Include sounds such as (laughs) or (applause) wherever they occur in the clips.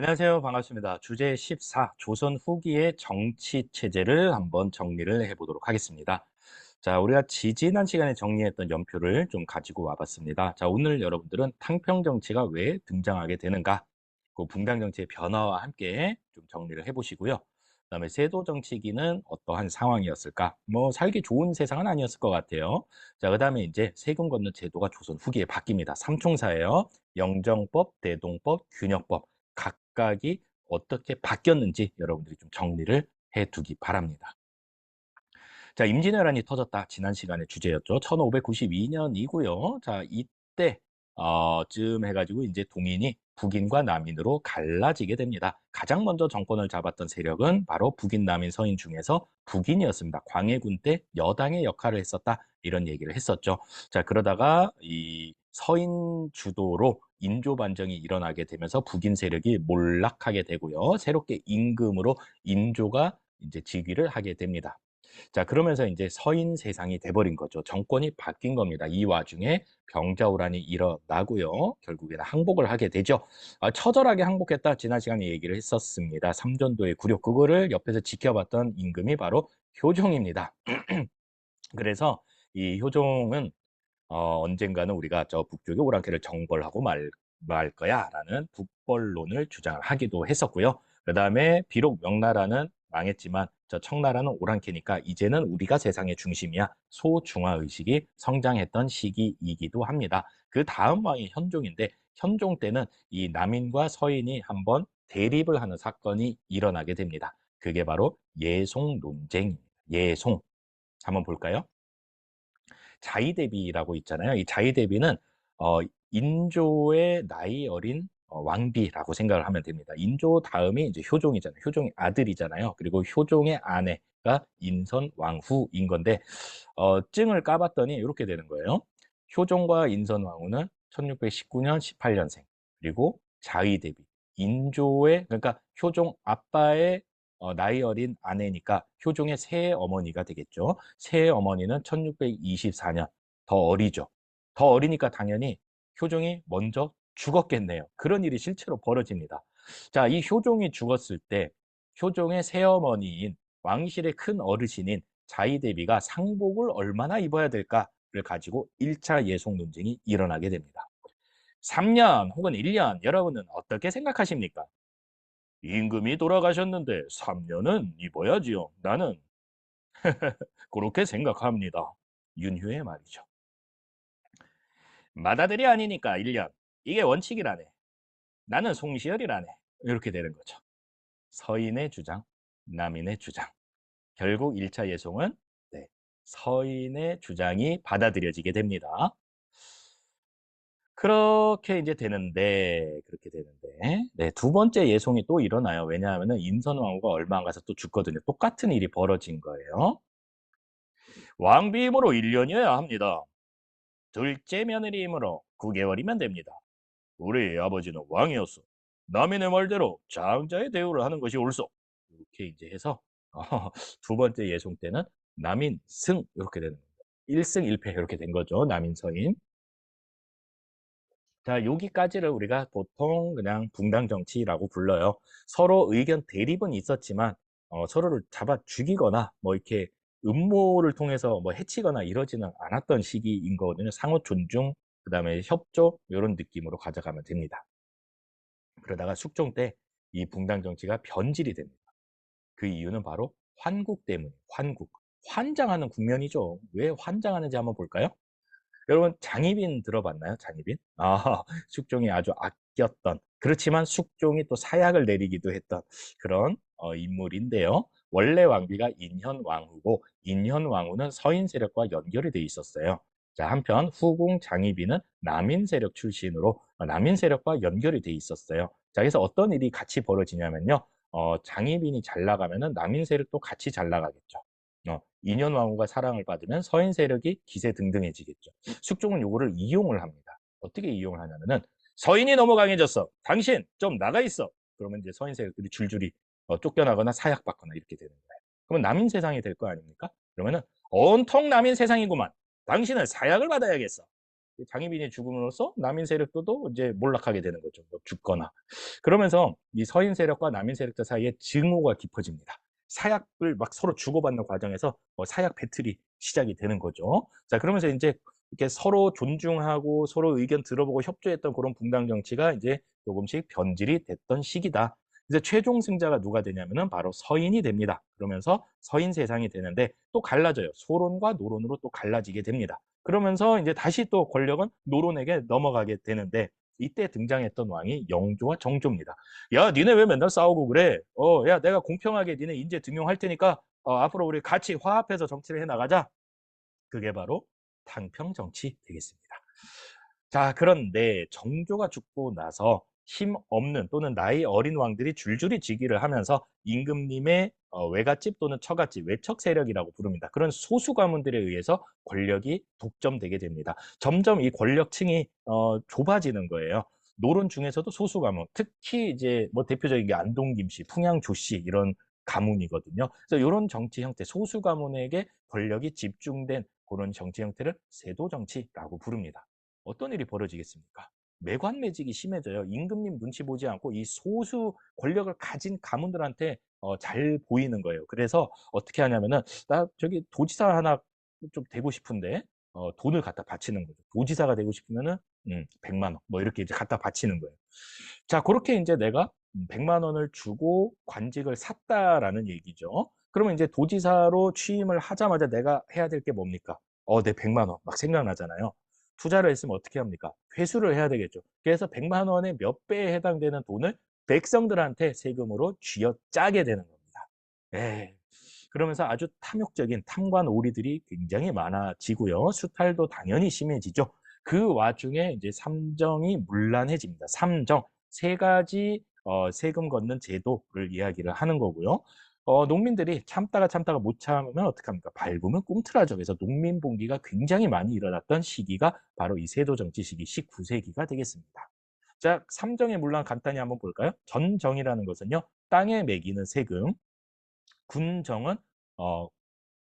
안녕하세요. 반갑습니다. 주제 14 조선 후기의 정치 체제를 한번 정리를 해 보도록 하겠습니다. 자, 우리가 지지난 시간에 정리했던 연표를 좀 가지고 와 봤습니다. 자, 오늘 여러분들은 탕평 정치가 왜 등장하게 되는가? 그 붕당 정치의 변화와 함께 좀 정리를 해 보시고요. 그다음에 세도 정치기는 어떠한 상황이었을까? 뭐 살기 좋은 세상은 아니었을 것 같아요. 자, 그다음에 이제 세금 걷는 제도가 조선 후기에 바뀝니다. 삼총사예요. 영정법, 대동법, 균역법. 각각이 어떻게 바뀌었는지 여러분들이 좀 정리를 해 두기 바랍니다. 자, 임진왜란이 터졌다. 지난 시간에 주제였죠. 1592년이고요. 자, 이때 어, 쯤 해가지고 이제 동인이 북인과 남인으로 갈라지게 됩니다. 가장 먼저 정권을 잡았던 세력은 바로 북인, 남인, 서인 중에서 북인이었습니다. 광해군 때 여당의 역할을 했었다. 이런 얘기를 했었죠. 자, 그러다가 이 서인 주도로 인조 반정이 일어나게 되면서 북인 세력이 몰락하게 되고요. 새롭게 임금으로 인조가 이제 즉위를 하게 됩니다. 자, 그러면서 이제 서인 세상이 돼버린 거죠. 정권이 바뀐 겁니다. 이 와중에 병자호란이 일어나고요. 결국에는 항복을 하게 되죠. 아, 처절하게 항복했다. 지난 시간에 얘기를 했었습니다. 삼전도의 굴욕 그거를 옆에서 지켜봤던 임금이 바로 효종입니다. (clears throat) 그래서 이 효종은 어, 언젠가는 우리가 저 북쪽의 오랑캐를 정벌하고 말, 말 거야라는 북벌론을 주장을 하기도 했었고요. 그 다음에 비록 명나라는 망했지만 저 청나라는 오랑캐니까 이제는 우리가 세상의 중심이야. 소중화 의식이 성장했던 시기이기도 합니다. 그 다음 왕이 현종인데 현종 때는 이 남인과 서인이 한번 대립을 하는 사건이 일어나게 됩니다. 그게 바로 예송 논쟁입니다. 예송. 한번 볼까요? 자의대비라고 있잖아요. 이 자의대비는 어, 인조의 나이 어린 어, 왕비라고 생각을 하면 됩니다. 인조 다음이 이제 효종이잖아요. 효종이 아들이잖아요. 그리고 효종의 아내가 인선 왕후인 건데 어, 증을 까봤더니 이렇게 되는 거예요. 효종과 인선 왕후는 1619년 18년생 그리고 자의대비 인조의 그러니까 효종 아빠의 어, 나이 어린 아내니까 효종의 새 어머니가 되겠죠. 새 어머니는 1624년 더 어리죠. 더 어리니까 당연히 효종이 먼저 죽었겠네요. 그런 일이 실제로 벌어집니다. 자, 이 효종이 죽었을 때 효종의 새어머니인 왕실의 큰 어르신인 자의대비가 상복을 얼마나 입어야 될까를 가지고 1차 예속 논쟁이 일어나게 됩니다. 3년 혹은 1년 여러분은 어떻게 생각하십니까? 임금이 돌아가셨는데 3년은 입어야지요. 나는 (laughs) 그렇게 생각합니다. 윤휴의 말이죠. 마다들이 아니니까 1년. 이게 원칙이라네. 나는 송시열이라네. 이렇게 되는 거죠. 서인의 주장, 남인의 주장. 결국 1차 예송은 네, 서인의 주장이 받아들여지게 됩니다. 그렇게 이제 되는데 그렇게 되는데 네, 두 번째 예송이 또 일어나요. 왜냐하면 임선왕후가 얼마 안 가서 또 죽거든요. 똑같은 일이 벌어진 거예요. 왕비임으로 1년이어야 합니다. 둘째 며느리이므로 9개월이면 됩니다. 우리 아버지는 왕이었어. 남인의 말대로 장자의 대우를 하는 것이 옳소. 이렇게 이제 해서 어, 두 번째 예송 때는 남인 승 이렇게 되는 겁니다. 1승 1패 이렇게 된 거죠. 남인 서인. 자, 여기까지를 우리가 보통 그냥 붕당 정치라고 불러요. 서로 의견 대립은 있었지만 어, 서로를 잡아 죽이거나 뭐 이렇게 음모를 통해서 뭐 해치거나 이러지는 않았던 시기인 거거든요. 상호 존중, 그 다음에 협조 이런 느낌으로 가져가면 됩니다. 그러다가 숙종 때 이 붕당 정치가 변질이 됩니다. 그 이유는 바로 환국 때문에 환국. 환장하는 국면이죠. 왜 환장하는지 한번 볼까요? 여러분 장희빈 들어봤나요? 장희빈? 아, (laughs) 숙종이 아주 아꼈던 그렇지만 숙종이 또 사약을 내리기도 했던 그런 어, 인물인데요. 원래 왕비가 인현왕후고 인현왕후는 서인 세력과 연결이 돼 있었어요. 자, 한편 후궁 장희빈은 남인 세력 출신으로 어, 남인 세력과 연결이 돼 있었어요. 자, 그래서 어떤 일이 같이 벌어지냐면요. 어, 장희빈이 잘 나가면은 남인 세력도 같이 잘 나가겠죠. 어, 인현 왕후가 사랑을 받으면 서인 세력이 기세 등등해지겠죠. 숙종은 요거를 이용을 합니다. 어떻게 이용을 하냐면은 서인이 너무 강해졌어. 당신 좀 나가 있어. 그러면 이제 서인 세력들이 줄줄이 어, 쫓겨나거나 사약받거나 이렇게 되는 거예요. 그러면 남인 세상이 될 거 아닙니까? 그러면은 온통 남인 세상이구만. 당신은 사약을 받아야겠어. 장희빈이 죽음으로써 남인 세력들도 이제 몰락하게 되는 거죠. 뭐 죽거나. 그러면서 이 서인 세력과 남인 세력들 사이에 증오가 깊어집니다. 사약을 막 서로 주고받는 과정에서 뭐 사약 배틀이 시작이 되는 거죠. 자, 그러면서 이제 이렇게 서로 존중하고 서로 의견 들어보고 협조했던 그런 분당 정치가 이제 조금씩 변질이 됐던 시기다. 이제 최종 승자가 누가 되냐면은 바로 서인이 됩니다. 그러면서 서인 세상이 되는데 또 갈라져요. 소론과 노론으로 또 갈라지게 됩니다. 그러면서 이제 다시 또 권력은 노론에게 넘어가게 되는데 이때 등장했던 왕이 영조와 정조입니다. 야, 니네 왜 맨날 싸우고 그래? 어, 야, 내가 공평하게 니네 인재 등용할 테니까 어, 앞으로 우리 같이 화합해서 정치를 해 나가자. 그게 바로 당평 정치 되겠습니다. 자, 그런데 정조가 죽고 나서 힘 없는 또는 나이 어린 왕들이 줄줄이 즉위를 하면서 임금님의 어, 외갓집 또는 처갓집, 외척 세력이라고 부릅니다. 그런 소수 가문들에 의해서 권력이 독점되게 됩니다. 점점 이 권력층이 어, 좁아지는 거예요. 노론 중에서도 소수 가문, 특히 이제 뭐 대표적인 게 안동 김씨, 풍양 조씨 이런 가문이거든요. 그래서 이런 정치 형태, 소수 가문에게 권력이 집중된 그런 정치 형태를 세도 정치라고 부릅니다. 어떤 일이 벌어지겠습니까? 매관 매직이 심해져요. 임금님 눈치 보지 않고 이 소수 권력을 가진 가문들한테 어, 잘 보이는 거예요. 그래서 어떻게 하냐면은 나 저기 도지사 하나 좀 되고 싶은데 어, 돈을 갖다 바치는 거죠. 도지사가 되고 싶으면은 음, 100만 원 뭐 이렇게 이제 갖다 바치는 거예요. 자, 그렇게 이제 내가 100만 원을 주고 관직을 샀다라는 얘기죠. 그러면 이제 도지사로 취임을 하자마자 내가 해야 될 게 뭡니까? 어, 내 100만 원 막 생각나잖아요. 투자를 했으면 어떻게 합니까? 회수를 해야 되겠죠. 그래서 100만 원의 몇 배에 해당되는 돈을 백성들한테 세금으로 쥐어짜게 되는 겁니다. 에 그러면서 아주 탐욕적인 탐관 오리들이 굉장히 많아지고요. 수탈도 당연히 심해지죠. 그 와중에 이제 삼정이 문란해집니다. 삼정 세 가지 어, 세금 걷는 제도를 이야기를 하는 거고요. 어, 농민들이 참다가 참다가 못 참으면 어떡합니까? 밟으면 꿈틀하죠. 그래서 농민 봉기가 굉장히 많이 일어났던 시기가 바로 이 세도 정치 시기 19세기가 되겠습니다. 자, 삼정의 문란 간단히 한번 볼까요? 전정이라는 것은요, 땅에 매기는 세금, 군정은 어,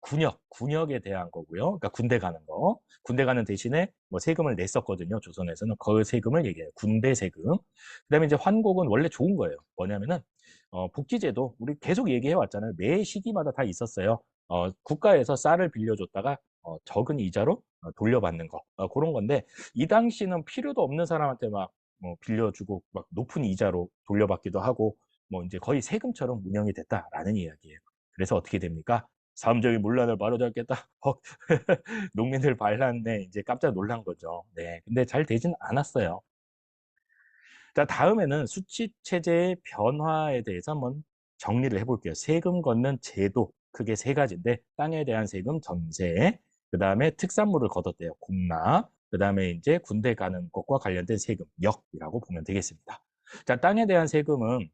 군역, 군역에 대한 거고요. 그러니까 군대 가는 거. 군대 가는 대신에 뭐 세금을 냈었거든요. 조선에서는 그 세금을 얘기해요. 군대 세금. 그다음에 이제 환곡은 원래 좋은 거예요. 뭐냐면은 어, 복지제도 우리 계속 얘기해 왔잖아요. 매 시기마다 다 있었어요. 어, 국가에서 쌀을 빌려줬다가 어, 적은 이자로 어, 돌려받는 거 어, 그런 건데 이 당시는 필요도 없는 사람한테 막 뭐 빌려주고 막 높은 이자로 돌려받기도 하고 뭐 이제 거의 세금처럼 운영이 됐다라는 이야기예요. 그래서 어떻게 됩니까? 삼정이 문란을 바로잡겠다. 헉, (laughs) 농민들 반란에 이제 깜짝 놀란 거죠. 네, 근데 잘 되진 않았어요. 자, 다음에는 수치 체제의 변화에 대해서 한번 정리를 해볼게요. 세금 걷는 제도 크게 세 가지인데 땅에 대한 세금 전세, 그 다음에 특산물을 걷었대요. 공납, 그 다음에 이제 군대 가는 것과 관련된 세금, 역이라고 보면 되겠습니다. 자, 땅에 대한 세금은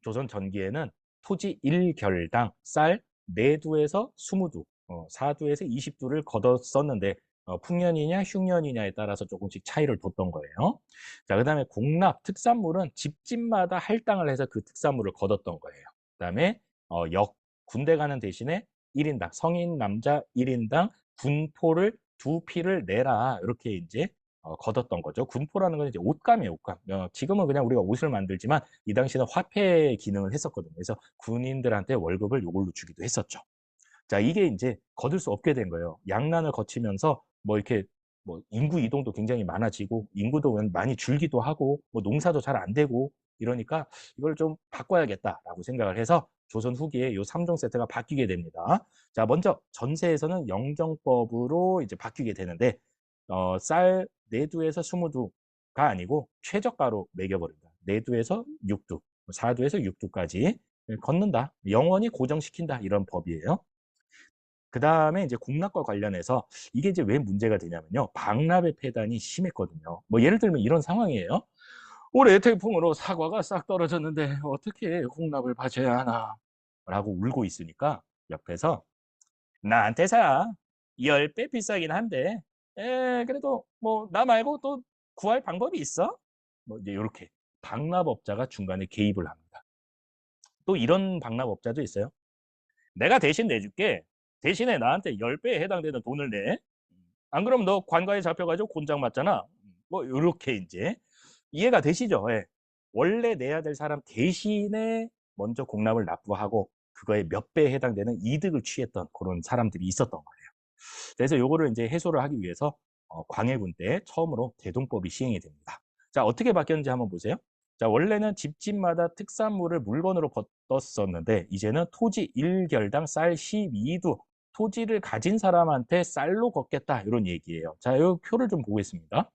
조선 전기에는 토지 1결당 쌀 4두에서 20두, 어, 4두에서 20두를 걷었었는데 어, 풍년이냐 흉년이냐에 따라서 조금씩 차이를 뒀던 거예요. 자, 그 다음에 공납 특산물은 집집마다 할당을 해서 그 특산물을 걷었던 거예요. 그 다음에 어, 역, 군대 가는 대신에 1인당, 성인 남자 1인당 군포를 두 피를 내라. 이렇게 이제 어, 걷었던 거죠. 군포라는 건 이제 옷감이에요, 옷감. 어, 지금은 그냥 우리가 옷을 만들지만 이 당시는 화폐 기능을 했었거든요. 그래서 군인들한테 월급을 이걸로 주기도 했었죠. 자, 이게 이제 거둘 수 없게 된 거예요. 양난을 거치면서 뭐 이렇게 뭐 인구 이동도 굉장히 많아지고 인구도 많이 줄기도 하고 뭐 농사도 잘 안 되고 이러니까 이걸 좀 바꿔야겠다라고 생각을 해서 조선 후기에 이 3종 세트가 바뀌게 됩니다. 자, 먼저 전세에서는 영정법으로 이제 바뀌게 되는데 어, 쌀 4두에서 20두가 아니고 최저가로 매겨버린다. 4두에서 6두, 4두에서 6두까지 걷는다. 영원히 고정시킨다. 이런 법이에요. 그 다음에 이제 공납과 관련해서 이게 이제 왜 문제가 되냐면요. 방납의 폐단이 심했거든요. 뭐 예를 들면 이런 상황이에요. 올해 태풍으로 사과가 싹 떨어졌는데 어떻게 공납을 바쳐야 하나 라고 울고 있으니까 옆에서 나한테 사. 10배 비싸긴 한데 에 그래도 뭐 나 말고 또 구할 방법이 있어? 뭐 이제 요렇게 방납업자가 중간에 개입을 합니다. 또 이런 방납업자도 있어요. 내가 대신 내줄게. 대신에 나한테 10배에 해당되는 돈을 내. 안 그러면 너 관과에 잡혀가지고 곤장 맞잖아. 뭐 요렇게 인제 이해가 되시죠? 예. 원래 내야 될 사람 대신에 먼저 공납을 납부하고 그거의 몇 배에 해당되는 이득을 취했던 고런 사람들이 있었던 거예요. 그래서 요거를 인제 해소를 하기 위해서 어 광해군 때 처음으로 대동법이 시행이 됩니다. 자 어떻게 바뀌었는지 한번 보세요. 자 원래는 집집마다 특산물을 물건으로 걷었었는데 이제는 토지 1결당 쌀 12두 토지를 가진 사람한테 쌀로 걷겠다 이런 얘기예요. 자, 요 표를 좀 보겠습니다.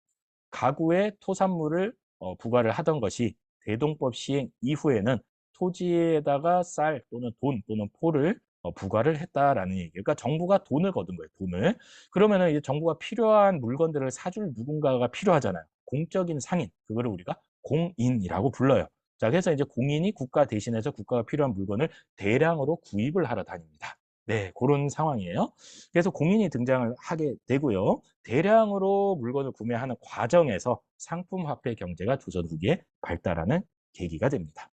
가구에 토산물을 어, 부과를 하던 것이 대동법 시행 이후에는 토지에다가 쌀 또는 돈 또는 포를 어, 부과를 했다라는 얘기예요. 그러니까 정부가 돈을 거둔 거예요. 돈을. 그러면은 이제 정부가 필요한 물건들을 사줄 누군가가 필요하잖아요. 공적인 상인 그거를 우리가 공인이라고 불러요. 자, 그래서 이제 공인이 국가 대신해서 국가가 필요한 물건을 대량으로 구입을 하러 다닙니다. 네, 그런 상황이에요. 그래서 공인이 등장을 하게 되고요. 대량으로 물건을 구매하는 과정에서 상품 화폐 경제가 조선 후기에 발달하는 계기가 됩니다.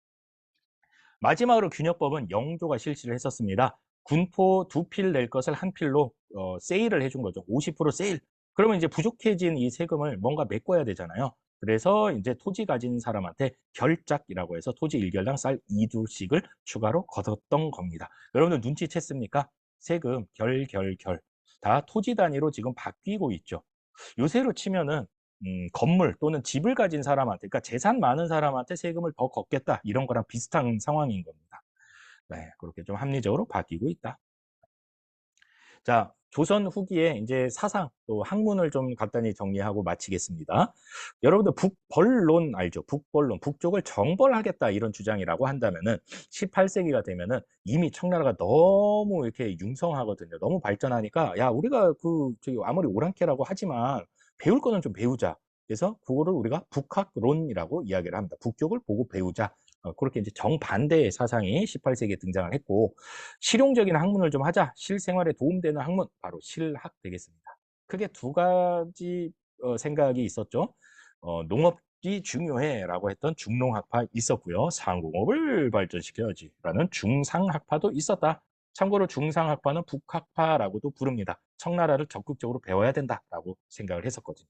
마지막으로 균역법은 영조가 실시를 했었습니다. 군포 두 필 낼 것을 한 필로 어, 세일을 해준 거죠. 50% 세일. 그러면 이제 부족해진 이 세금을 뭔가 메꿔야 되잖아요. 그래서 이제 토지 가진 사람한테 결작이라고 해서 토지 1결당 쌀 2두씩을 추가로 걷었던 겁니다. 여러분들 눈치챘습니까? 세금 결, 결, 결. 다 토지 단위로 지금 바뀌고 있죠. 요새로 치면은 음, 건물 또는 집을 가진 사람한테, 그러니까 재산 많은 사람한테 세금을 더 걷겠다 이런 거랑 비슷한 상황인 겁니다. 네, 그렇게 좀 합리적으로 바뀌고 있다. 자, 조선 후기에 이제 사상 또 학문을 좀 간단히 정리하고 마치겠습니다. 여러분들 북벌론 알죠? 북벌론, 북쪽을 정벌하겠다 이런 주장이라고 한다면은 18세기가 되면은 이미 청나라가 너무 이렇게 융성하거든요. 너무 발전하니까 야 우리가 그 저기 아무리 오랑캐라고 하지만 배울 거는 좀 배우자. 그래서 그거를 우리가 북학론이라고 이야기를 합니다. 북쪽을 보고 배우자. 어, 그렇게 이제 정반대의 사상이 18세기에 등장을 했고 실용적인 학문을 좀 하자 실생활에 도움되는 학문 바로 실학 되겠습니다. 크게 두 가지 어, 생각이 있었죠. 어, 농업이 중요해라고 했던 중농학파 있었고요. 상공업을 발전시켜야지라는 중상학파도 있었다. 참고로 중상학파는 북학파라고도 부릅니다. 청나라를 적극적으로 배워야 된다라고 생각을 했었거든요.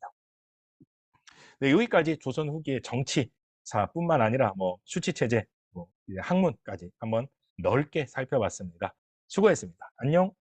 네, 여기까지 조선 후기의 정치 사뿐만 아니라 뭐 수치 체제, 뭐 학문까지 한번 넓게 살펴봤습니다. 수고했습니다. 안녕.